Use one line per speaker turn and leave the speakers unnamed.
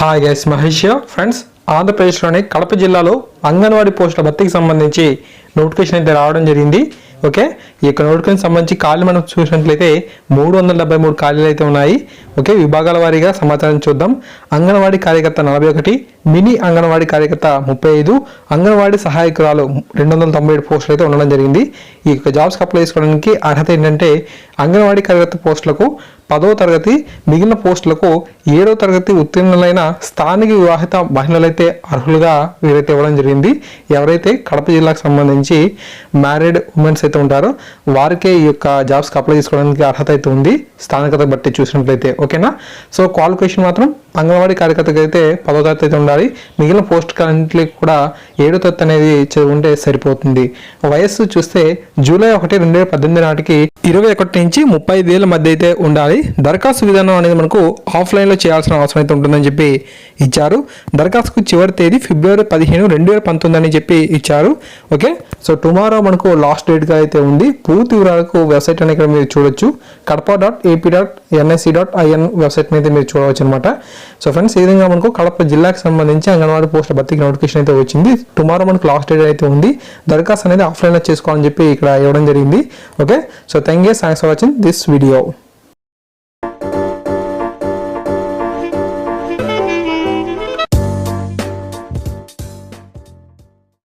Hi guys Mahesh friends ఆంధ్రప్రదేశ్లోని కడప జిల్లాలో అంగన్వాడీ పోస్టుల భర్తీకి సంబంధించి నోటిఫికేషన్ అయితే రావడం జరిగింది. ఓకే ఈ యొక్క నోటిఫికేషన్ సంబంధించి ఖాళీ మనం చూసినట్లయితే మూడు వందల డెబ్బై మూడు ఖాళీలు అయితే ఉన్నాయి. ఓకే విభాగాల వారీగా సమాచారం చూద్దాం. అంగన్వాడీ కార్యకర్త నలభై ఒకటి మినీ అంగన్వాడీ కార్యకర్త ముప్పై ఐదు అంగన్వాడీ సహాయకురాలు రెండు వందల తొంభై ఏడు పోస్టులు అయితే ఉండడం జరిగింది. ఈ యొక్క జాబ్స్కి అప్లై చేసుకోవడానికి అర్హత ఏంటంటే అంగన్వాడీ కార్యకర్త పోస్టులకు పదో తరగతి మిగిలిన పోస్టులకు ఏడవ తరగతి ఉత్తీర్ణులైన స్థానిక వివాహిత మహిళలైతే అర్హులుగా వీరైతే ఇవ్వడం జరిగింది. ఎవరైతే కడప జిల్లాకు సంబంధించి మ్యారీడ్ ఉమెన్స్ అయితే ఉంటారో వారికే ఈ యొక్క జాబ్స్కి అప్లై చేసుకోవడానికి అర్హత అయితే ఉంది. స్థానికత బట్టి చూసినట్లయితే. ఓకేనా? సో క్వాలిఫికేషన్ మాత్రం అంగన్వాడీ కార్యకర్తకి అయితే పదో తరగతి అయితే ఉండాలి. మిగిలిన పోస్ట్ కంటికి కూడా ఏడో తరగతి అనేది ఉంటే సరిపోతుంది. వయస్సు చూస్తే జూలై ఒకటి రెండు వేల పద్దెనిమిది నాటికి ఇరవై ఒకటి నుంచి ముప్పై ఐదు మధ్య అయితే ఉండాలి. దరఖాస్తు విధానం అనేది మనకు ఆఫ్లైన్లో చేయాల్సిన అవసరం అయితే ఉంటుందని చెప్పి ఇచ్చారు. దరఖాస్తుకు చివరి తేదీ ఫిబ్రవరి పదిహేను రెండు వేల పంతొమ్మిది అని చెప్పి ఇచ్చారు. ఓకే? సో టుమారో మనకు లాస్ట్ డేట్గా అయితే ఉంది. పూర్తి వివరాలకు వెబ్సైట్ అనేది ఇక్కడ మీరు చూడొచ్చు. Kadapa dot AP dot NIC dot IN website మీద మీరు చూడవచ్చు అనమాట సో ఫ్రెండ్స్ ఈ విధంగా మనకు కడప జిల్లాకు సంబంధించి అంగన్వాడీ పోస్ట్ భర్తీకి నోటిఫికేషన్ అయితే వచ్చింది. టుమారో మనకు లాస్ట్ డేట్ అయితే ఉంది. దరఖాస్తు అనేది ఆఫ్లైన్లో చేసుకోవాలని చెప్పి ఇక్కడ ఇవ్వడం జరిగింది. Okay so thank you thanks for watching this video